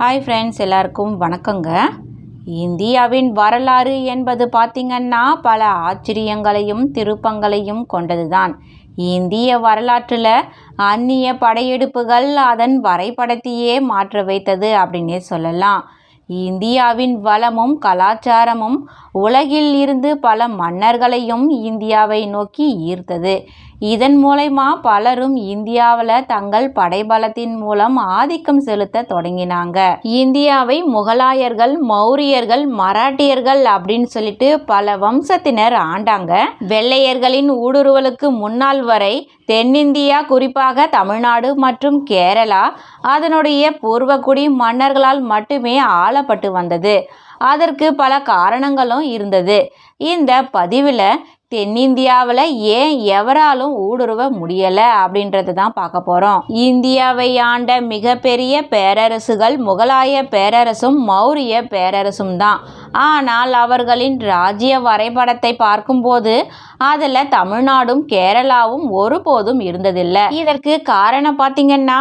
Hi friends எல்லாருக்கும் வணக்கங்க. இந்தியாவின் வரலாறு என்பது பார்த்திங்கன்னா பல ஆச்சரியங்களையும் திருப்பங்களையும் கொண்டது தான் இந்திய வரலாற்றில் அந்நிய படையெடுப்புகள் அதன் வரைபடத்தையே மாற்ற வைத்தது அப்படின்னே சொல்லலாம். இந்தியாவின் வளமும் கலாச்சாரமும் உலகில் இருந்து பல மன்னர்களையும் இந்தியாவை நோக்கி ஈர்த்தது. இதன் மூலயமா பலரும் இந்தியாவில் தங்கள் படைபலத்தின் மூலம் ஆதிக்கம் செலுத்த தொடங்கினாங்க. இந்தியாவை முகலாயர்கள் மௌரியர்கள் மராட்டியர்கள் அப்படின்னு சொல்லிட்டு பல வம்சத்தினர் ஆண்டாங்க. வெள்ளையர்களின் ஊடுருவலுக்கு முன்னால் வரை தென்னிந்தியா குறிப்பாக தமிழ்நாடு மற்றும் கேரளா அதனுடைய பூர்வக்குடி மன்னர்களால் மட்டுமே ஆளப்பட்டு வந்தது. அதற்கு பல காரணங்களும் இருந்தது. இந்த பதிவில் தென்னிந்தியாவில் ஏன் எவராலும் ஊடுருவ முடியலை அப்படின்றது தான் பார்க்க போகிறோம் இந்தியாவை ஆண்ட மிகப்பெரிய பேரரசுகள் முகலாய பேரரசும் மௌரிய பேரரசும் தான். ஆனால் அவர்களின் ராஜ்ய வரைபடத்தை பார்க்கும்போது அதில் தமிழ்நாடும் கேரளாவும் ஒருபோதும் இருந்ததில்லை. இதற்கு காரணம் பார்த்திங்கன்னா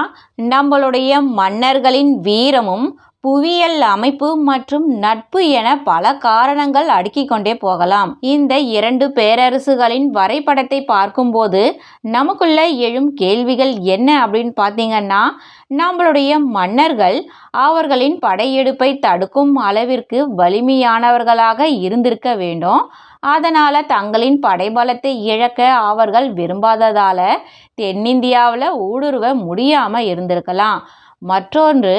நம்மளுடைய மன்னர்களின் வீரமும் புவியியல் அமைப்பு மற்றும் நட்பு என பல காரணங்கள் அடுக்கிக் கொண்டே போகலாம். இந்த இரண்டு பேரரசுகளின் வரைபடத்தை பார்க்கும்போது நமக்குள்ள எழும் கேள்விகள் என்ன அப்படின்னு பார்த்தீங்கன்னா நம்மளுடைய மன்னர்கள் அவர்களின் படையெடுப்பை தடுக்கும் அளவிற்கு வலிமையானவர்களாக இருந்திருக்க வேண்டும். அதனால் தங்களின் படைபலத்தை இழக்க அவர்கள் விரும்பாததால் தென்னிந்தியாவில் ஊடுருவ முடியாமல் இருந்திருக்கலாம். மற்றொன்று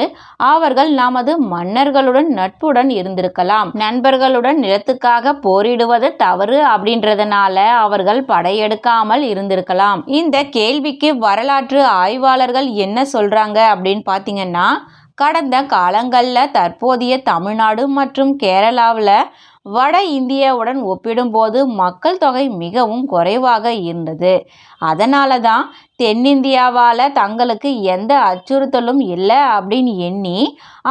அவர்கள் நமது மன்னர்களுடன் நட்புடன் இருந்திருக்கலாம். நண்பர்களுடன் நிலத்துக்காக போரிடுவது தவறு அப்படின்றதுனால அவர்கள் படையெடுக்காமல் இருந்திருக்கலாம். இந்த கேள்விக்கு வரலாற்று ஆய்வாளர்கள் என்ன சொல்றாங்க அப்படின்னு பார்த்தீங்கன்னா கடந்த காலங்களில் தற்போதைய தமிழ்நாடு மற்றும் கேரளாவில் வட இந்தியாவுடன் ஒப்பிடும்போது மக்கள் தொகை மிகவும் குறைவாக இருந்தது. அதனால தான் தென்னிந்தியாவால் தங்களுக்கு எந்த அச்சுறுத்தலும் இல்லை அப்படின்னு எண்ணி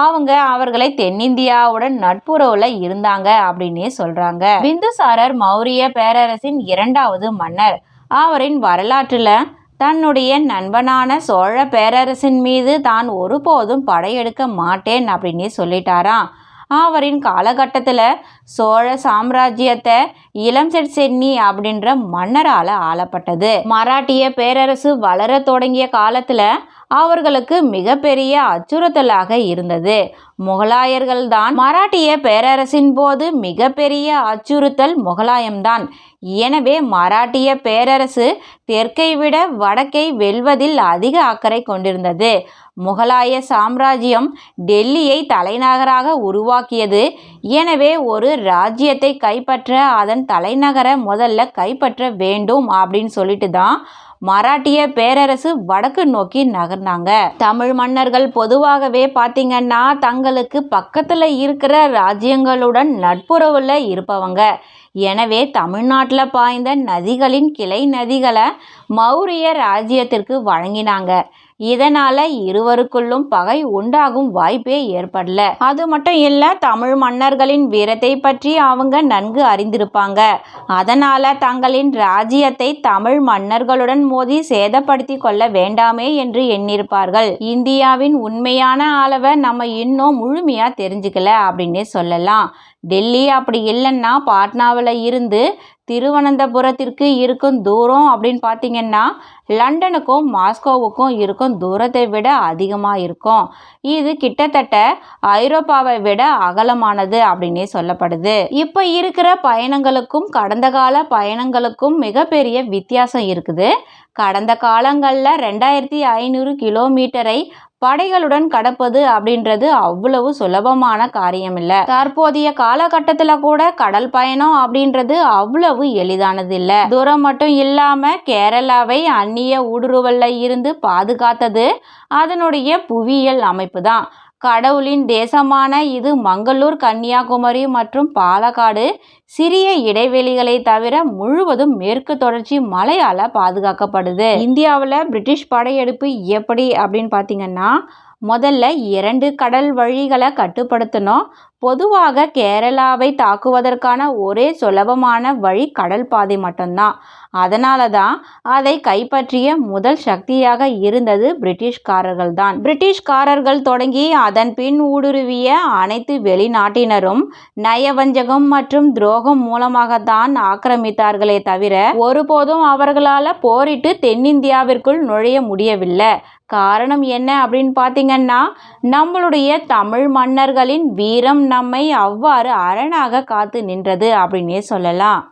அவங்க அவர்களை தென்னிந்தியாவுடன் நட்புறவில் இருந்தாங்க அப்படின்னே சொல்கிறாங்க பிந்துசாரர் மௌரிய பேரரசின் இரண்டாவது மன்னர். அவரின் வரலாற்றில் தன்னுடைய நண்பனான சோழ பேரரசின் மீது தான் ஒருபோதும் படையெடுக்க மாட்டேன் அப்படின்னு சொல்லிட்டாராம். அவரின் காலகட்டத்தில் சோழ சாம்ராஜ்யத்தை இளம்செட் சென்னி அப்படின்ற மன்னரால் ஆளப்பட்டது. மராட்டிய பேரரசு வளர தொடங்கிய காலத்தில் அவர்களுக்கு மிகப்பெரிய அச்சுறுத்தலாக இருந்தது. முகலாயர்கள் தான் மராட்டிய பேரரசின் போது மிகப்பெரிய அச்சுறுத்தல் முகலாயம்தான். எனவே மராட்டிய பேரரசு தெற்கை விட வடக்கை வெல்வதில் அதிக அக்கறை கொண்டிருந்தது. முகலாய சாம்ராஜ்யம் டெல்லியை தலைநகராக உருவாக்கியது. எனவே ஒரு ராஜ்யத்தை கைப்பற்ற அதன் தலைநகரை முதல்ல கைப்பற்ற வேண்டும் அப்படின்னு சொல்லிட்டு தான் மராட்டிய பேரரசு வடக்கு நோக்கி நகர்ந்தாங்க. தமிழ் மன்னர்கள் பொதுவாகவே பார்த்திங்கன்னா தங்களுக்கு பக்கத்தில் இருக்கிற ராஜ்யங்களுடன் நட்புறவில் இருப்பவங்க. எனவே தமிழ்நாட்டில் பாய்ந்த நதிகளின் கிளை நதிகளை மௌரிய ராஜ்யத்திற்கு வழங்கினாங்க. இதனால் இருவருக்குள்ளும் பகை உண்டாகும் வாய்ப்பே ஏற்படல. அது மட்டும் இல்லை தமிழ் மன்னர்களின் வீரத்தை பற்றி அவங்க நன்கு அறிந்திருப்பாங்க. அதனால் தங்களின் ராஜ்யத்தை தமிழ் மன்னர்களுடன் மோதி சேதப்படுத்தி கொள்ள வேண்டாமே என்று எண்ணிருப்பார்கள் இந்தியாவின் உண்மையான அளவை நம்ம இன்னும் முழுமையாக தெரிஞ்சுக்கல அப்படின்னே சொல்லலாம். டெல்லி அப்படி இல்லைன்னா பாட்னாவில் இருந்து திருவனந்தபுரத்திற்கு இருக்கும் தூரம் அப்படின்னு பார்த்தீங்கன்னா லண்டனுக்கும் மாஸ்கோவுக்கும் இருக்கும் தூரத்தை விட அதிகமாக இருக்கும். இது கிட்டத்தட்ட ஐரோப்பாவை விட அகலமானது அப்படின்னே சொல்லப்படுது. இப்போ இருக்கிற பயணங்களுக்கும் கடந்த கால பயணங்களுக்கும் மிகப்பெரிய வித்தியாசம் இருக்குது. கடந்த காலங்களில் ரெண்டாயிரத்தி ஐநூறு கிலோமீட்டரை படைகளுடன் கடப்பது அப்படின்றது அவ்வளவு சுலபமான காரியம் இல்லை தற்போதைய காலகட்டத்தில் கூட கடல் பயணம் அப்படின்றது அவ்வளவு எளிதானது இல்லை தூரம் மட்டும் இல்லாம கேரளாவை அந்நிய ஊடுருவல்ல இருந்து பாதுகாத்தது அதனுடைய புவியியல் அமைப்பு தான் கடவுளின் தேசமான இது மங்களூர் கன்னியாகுமரி மற்றும் பாலக்காடு. சிறிய இடைவெளிகளை தவிர முழுவதும் மேற்கு தொடர்ச்சி மலையால் பாதுகாக்கப்படுது. இந்தியாவில் பிரிட்டிஷ் படையெடுப்பு எப்படி அப்படின்னு பார்த்தீங்கன்னா முதல்ல இரண்டு கடல் வழிகளை கட்டுப்படுத்தணும். பொதுவாக கேரளாவை தாக்குவதற்கான ஒரே சுலபமான வழி கடல் பாதை மட்டும்தான். அதனால தான் அதை கைப்பற்றிய முதல் சக்தியாக இருந்தது பிரிட்டிஷ்காரர்கள் தான் பிரிட்டிஷ்காரர்கள் தொடங்கி அதன் பின் ஊடுருவிய அனைத்து வெளிநாட்டினரும் நயவஞ்சகம் மற்றும் துரோகம் மூலமாகத்தான் ஆக்கிரமித்தார்களே தவிர ஒருபோதும் அவர்களால் போரிட்டு தென்னிந்தியாவிற்குள் நுழைய முடியவில்லை. காரணம் என்ன அப்படின்னு பார்த்தீங்கன்னா நம்மளுடைய தமிழ் மன்னர்களின் வீரம் நம்மை அவ்வாறு அரணாக காத்து நின்றது அப்படின்னே சொல்லலாம்.